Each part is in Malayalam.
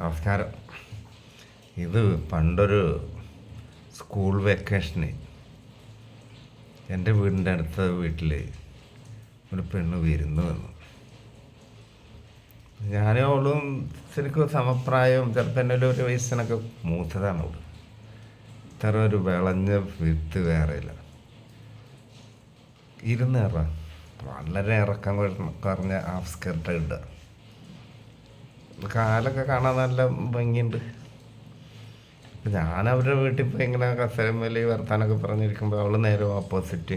നമസ്കാരം. ഇത് പണ്ടൊരു സ്കൂൾ വെക്കേഷന് എന്റെ വീടിന്റെ അടുത്ത വീട്ടിൽ ഒരു പെണ്ണ് വിരുന്ന് വന്നു. ഞാനും അവളും ശരിക്കും സമപ്രായവും ചിലപ്പോൾ എന്റെ ഒരു വയസ്സിനൊക്കെ മൂത്തതാണ് അവൾ. ഇത്ര ഒരു വിളഞ്ഞ വിത്ത് വേറെ ഇല്ല ഇരുന്നേറ വളരെ ഇറക്കം കുറഞ്ഞ- ഹാഫ് ഇടുക. കാലൊക്കെ കാണാൻ നല്ല ഭംഗിയുണ്ട്. ഞാൻ അവരുടെ വീട്ടിൽ പോയി ഇങ്ങനെ കസരമേലി വർത്താനൊക്കെ പറഞ്ഞിരിക്കുമ്പോൾ അവൾ നേരെ ഓപ്പോസിറ്റ്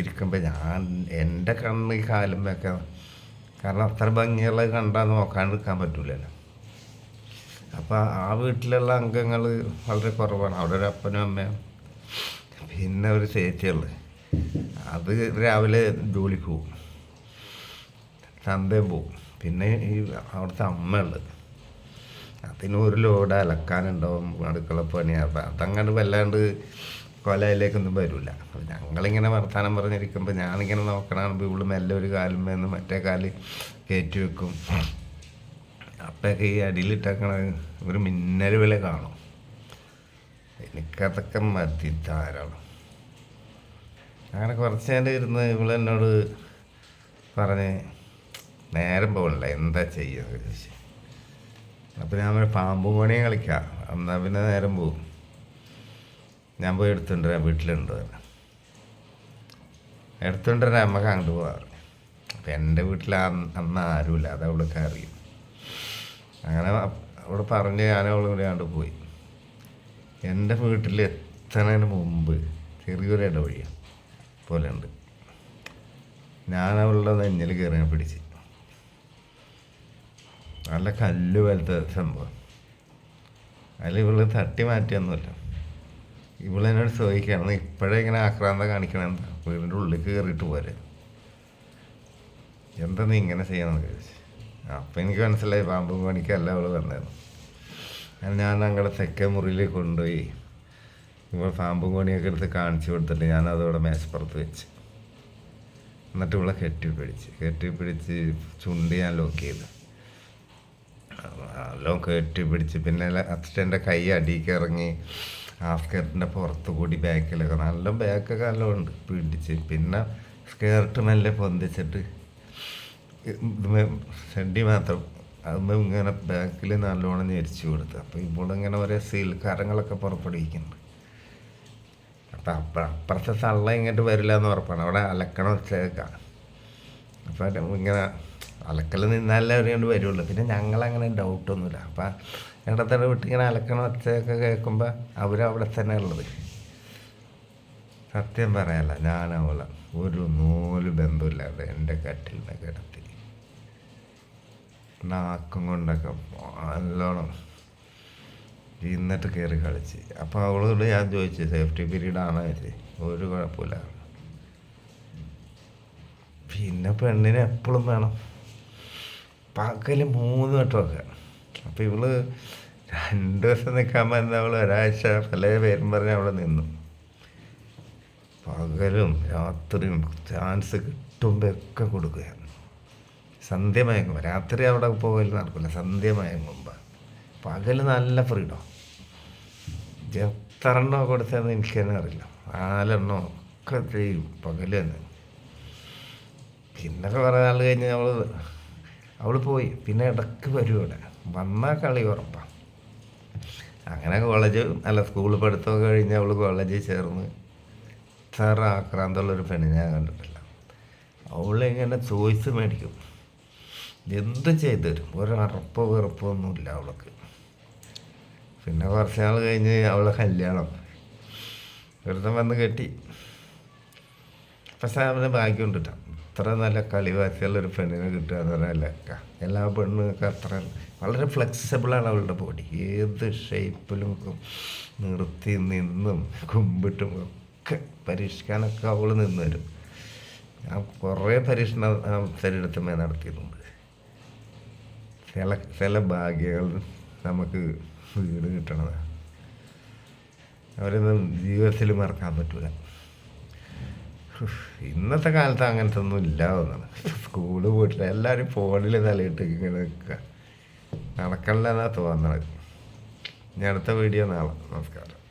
ഇരിക്കുമ്പോൾ ഞാൻ എന്റെ കണ്ണ് ഈ കാലും വെക്കാം കാരണം അത്ര ഭംഗിയുള്ളത് കണ്ടാൽ നോക്കാണ്ടിരിക്കാൻ പറ്റൂലല്ലോ. അപ്പോൾ ആ വീട്ടിലുള്ള അംഗങ്ങൾ വളരെ കുറവാണ്. അവിടെ ഒരു അപ്പനും അമ്മയും പിന്നെ ഒരു ചേച്ചിയുള്ളത് അത് രാവിലെ ജോലിക്ക് പോകും. ചന്തയും പോവും പിന്നെ ഈ അവിടുത്തെ അമ്മയുള്ളത്. അതിന് ഒരു ലോഡ് അലക്കാനുണ്ടാവും അടുക്കള പണി. അപ്പം അതങ്ങോട്ട് വല്ലാണ്ട് കൊലയിലേക്കൊന്നും വരില്ല അപ്പം ഞങ്ങളിങ്ങനെ വർത്തമാനം പറഞ്ഞിരിക്കുമ്പോൾ ഞാനിങ്ങനെ നോക്കണാകുമ്പോൾ ഇവൾ മെല്ലെ ഒരു കാലും മേന്ന് മറ്റേ കാൽ കയറ്റി വെക്കും. അപ്പോഴൊക്കെ ഈ അടിയിലിട്ടേക്കണ ഒരു മിന്നൽ വില കാണും. എനിക്കതൊക്കെ മതി ധാരാളം. അങ്ങനെ കുറച്ച് നേരം ഇരുന്ന് ഇവളെന്നോട് പറഞ്ഞ് നേരം പോകണില്ല എന്താ ചെയ്യുന്നത് ചോദിച്ചു അപ്പം ഞാൻ പാമ്പ് പണിയെ കളിക്കാം. എന്നാൽ പിന്നെ നേരം പോകും. ഞാൻ പോയി എടുത്തുകൊണ്ട് വരാം. വീട്ടിലുണ്ട് പറഞ്ഞു. എടുത്തുകൊണ്ട് വരാം. അമ്മയ്ക്ക് അങ്ങോട്ട് പോകാറ് അപ്പം എന്റെ വീട്ടിൽ അന്ന് ആരുമില്ല. അത് അവൾക്ക് അറിയും. അങ്ങനെ അവിടെ പറഞ്ഞ് ഞാൻ കൂടി അങ്ങോട്ട് പോയി. എന്റെ വീട്ടിൽ എത്തുന്നതിന് മുമ്പ് ചെറിയൊരു ഇടവഴി പോലെ ഉണ്ട്. ഞാൻ അവളുടെ നെഞ്ഞിൽ കയറി പിടിച്ച്. നല്ല കല്ല് പോലത്തെ സംഭവം. അതിൽ ഇവൾ തട്ടി മാറ്റിയൊന്നുമില്ല. ഇവളെന്നോട് ചോദിക്കുകയാണ് ഇപ്പോഴേ ഇങ്ങനെ ആക്രാന്തം കാണിക്കണമെന്ന് വീടിന്റെ ഉള്ളിൽ കയറിയിട്ട് പോരെ. എന്താ നീ ഇങ്ങനെ ചെയ്യണമെന്ന് ചോദിച്ചു. അപ്പം എനിക്ക് മനസ്സിലായി പാമ്പും പണിക്കല്ല അവൾ വന്നത് അങ്ങനെ ഞാൻ ഞങ്ങളുടെ തെക്കേ മുറിയിൽ കൊണ്ടുപോയി ഇവൾ പാമ്പും കോണിയൊക്കെ എടുത്ത് കാണിച്ചു കൊടുത്തിട്ട് ഞാൻ മേശപ്പുറത്ത് വെച്ച്. എന്നിട്ട് ഇവളെ കെട്ടി പിടിച്ച് കെട്ടി പിടിച്ച് ചുണ്ടി ഞാൻ ലോക്ക് ചെയ്തു. നല്ലോണം കയറ്റി പിടിച്ച് പിന്നെ അച്ഛന്റെ കൈ അടിയിലേക്ക് ഇറങ്ങി ആ സ്കേർട്ടിന്റെ പുറത്ത് കൂടി ബാക്കിലൊക്കെ നല്ല ബാക്കൊക്കെ നല്ല ഉണ്ട് പിടിച്ച്. പിന്നെ സ്കേർട്ട് മെല്ലെ പൊന്തിച്ചിട്ട് ചെണ്ടി മാത്രം അതുമ്പോൾ ഇങ്ങനെ ബാക്കിൽ നല്ലോണം ഞെരിച്ചു കൊടുത്തു. അപ്പോൾ ഇവളിങ്ങനെ ഒരേ സീൽ കരങ്ങളൊക്കെ പുറപ്പെടുവിക്കുന്നുണ്ട് അപ്പം അപ്പ അപ്പുറത്തെ തള്ള ഇങ്ങോട്ട് വരില്ല എന്ന് ഉറപ്പാണ്. അവിടെ അലക്കണം വെച്ചേക്കാം അപ്പം ഇങ്ങനെ അലക്കൽ നിന്നാലേ അവരിങ്ങോട്ട് വരുള്ളൂ. പിന്നെ ഞങ്ങളങ്ങനെ ഡൗട്ടൊന്നുമില്ല അപ്പം ഞങ്ങളുടെ തന്നെ ഇങ്ങനെ അലക്കണ ഒച്ചയൊക്കെ കേൾക്കുമ്പോൾ അവരവിടെ തന്നെ ഉള്ളത്. സത്യം പറയല്ല ഞാൻ അവളെ ഒരു നൂൽ ബന്ധമില്ലാതെ എന്റെ കട്ടിൽ നിന്ന് കിടത്തി. നാക്കും കൊണ്ടൊക്കെ നല്ലോണം ഇന്നിട്ട് കയറി കളിച്ച്. അപ്പോൾ അവളോട് ഞാൻ ചോദിച്ചു സേഫ്റ്റി പീരീഡ് ആണോ? ചോദിച്ചു. ഒരു കുഴപ്പമില്ല. പിന്നെ പെണ്ണിനെ എപ്പോഴും വേണം. പകൽ മൂന്ന് വട്ടം വട്ടമൊക്കെ. അപ്പോൾ ഇവൾ രണ്ട് ദിവസം നിൽക്കാൻ പറ്റുന്ന അവൾ ഒരാഴ്ച പല പേരും പറഞ്ഞ് അവിടെ നിന്നു. പകലും രാത്രിയും ചാൻസ് കിട്ടുമ്പോൾ ഒക്കെ കൊടുക്കുകയാണ്. സന്ധ്യ മയങ്ങും രാത്രി അവിടെ പോകൽ നടക്കില്ല സന്ധ്യ മയങ്ങുമ്പോൾ പകൽ നല്ല ഫ്രീഡം. എത്ര എണ്ണോ കൊടുത്തതെന്ന് എനിക്ക് തന്നെ അറിയില്ല. നാലെണ്ണോ ഒക്കെ ചെയ്യും പകൽ തന്നെ. പിന്നൊക്കെ കുറേ നാൾ കഴിഞ്ഞ് അവൾ അവൾ പോയി. പിന്നെ ഇടയ്ക്ക് വരും ഇവിടെ. വന്നാൽ കളി ഉറപ്പാണ് അങ്ങനെ കോളേജ് അല്ല സ്കൂൾ പഠിത്തമൊക്കെ കഴിഞ്ഞ് അവൾ കോളേജിൽ ചേർന്ന് സാറ ആക്രാന്തമുള്ളൊരു പെണ്ണ് ഞാൻ കണ്ടിട്ടില്ല. അവളിങ്ങനെ ചോയ്സ് മേടിക്കും. എന്ത് ചെയ്തു തരും ഒരു അറപ്പോ വെറുപ്പോ ഒന്നുമില്ല അവൾക്ക്. പിന്നെ കുറച്ച് നാൾ കഴിഞ്ഞ് അവളെ കല്യാണം. വെറുതെ വന്ന് കെട്ടി. പക്ഷെ അവന് ഭാഗ്യം ഉണ്ട്. ഇത്ര നല്ല കളിവാസിയുള്ള ഒരു പെണ്ണിനെ കിട്ടുക എന്ന് പറഞ്ഞാൽ ലക്ക. എല്ലാ പെണ്ണുങ്ങൾക്ക് അത്ര വളരെ ഫ്ലെക്സിബിളാണ് അവളുടെ ബോഡി ഏത് ഷേപ്പിലും നിർത്തി നിന്നും കുമ്പിട്ടും ഒക്കെ പരീക്ഷിക്കാനൊക്കെ അവൾ നിന്ന് വരും. ഞാൻ കുറേ പരീക്ഷണം ആ ശരീരത്തിന്മേ നടത്തിയിട്ടുണ്ട്. ചില ചില ഭാഗ്യങ്ങൾ നമുക്ക് വീട് കിട്ടണതാണ്. അവരൊന്നും ജീവിതത്തിൽ മറക്കാൻ പറ്റൂല. ഉഫ്, ഇന്നത്തെ കാലത്ത് അങ്ങനത്തെ ഒന്നും ഇല്ല സ്കൂൾ പോയിട്ടില്ല എല്ലാവരും ഫോണിൽ തലയിട്ട് ഇങ്ങനെ നിൽക്കുക നടക്കണില്ലെന്നാണ് തോന്നണത്. ഇനി അടുത്ത വീഡിയോ നാളെ. നമസ്കാരം.